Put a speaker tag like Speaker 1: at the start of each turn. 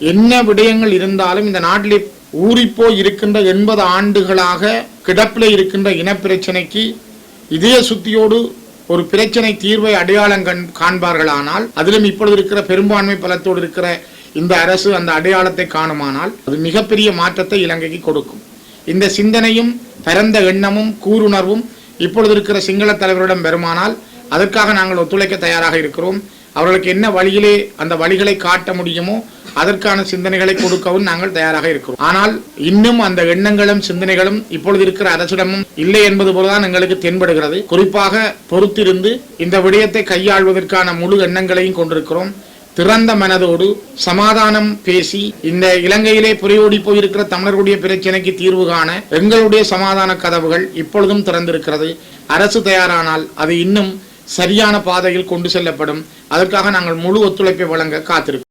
Speaker 1: என்ன விடயங்கள் இருந்தாலும் இந்த நாட்டிலே ஊறிப்போய் இருக்கின்ற எண்பது ஆண்டுகளாக கிடப்பில் இருக்கின்ற இனப்பிரச்சனைக்கு இதய சுத்தியோடு ஒரு பிரச்சனை தீர்வை அடையாளம் கண் காண்பார்களானால் அதிலும் இப்பொழுது இருக்கிற பெரும்பான்மை பலத்தோடு இருக்கிற இந்த அரசு அந்த அடையாளத்தை காணுமானால் அது மிகப்பெரிய மாற்றத்தை இலங்கைக்கு கொடுக்கும். இந்த சிந்தனையும் பரந்த எண்ணமும் கூறுணர்வும் இப்பொழுது இருக்கிற சிங்கள தலைவரிடம் வருமானால் அதற்காக நாங்கள் ஒத்துழைக்க தயாராக இருக்கிறோம். அவர்களுக்கு என்ன வழியிலே அந்த வழிகளை காட்ட முடியுமோ அதற்கான சிந்தனைகளை கொடுக்கவும் நாங்கள் தயாராக இருக்கிறோம். ஆனால் இன்னும் அந்த எண்ணங்களும் சிந்தனைகளும் இப்பொழுது இருக்கிற அரசிடமும் இல்லை என்பது போலதான் எங்களுக்கு தென்படுகிறது. குறிப்பாக பொறுத்திருந்து இந்த விடயத்தை கையாள்வதற்கான முழு எண்ணங்களையும் கொண்டிருக்கிறோம். திறந்த மனதோடு சமாதானம் பேசி இந்த இலங்கையிலே புரையோடி போயிருக்கிற தமிழர்களுடைய பிரச்சனைக்கு தீர்வு காண எங்களுடைய சமாதான கதவுகள் இப்பொழுதும் திறந்திருக்கிறது. அரசு தயாரானால் அது இன்னும் சரியான பாதையில் கொண்டு செல்லப்படும். அதற்காக நாங்கள் முழு ஒத்துழைப்பை வழங்க காத்திருக்கிறோம்.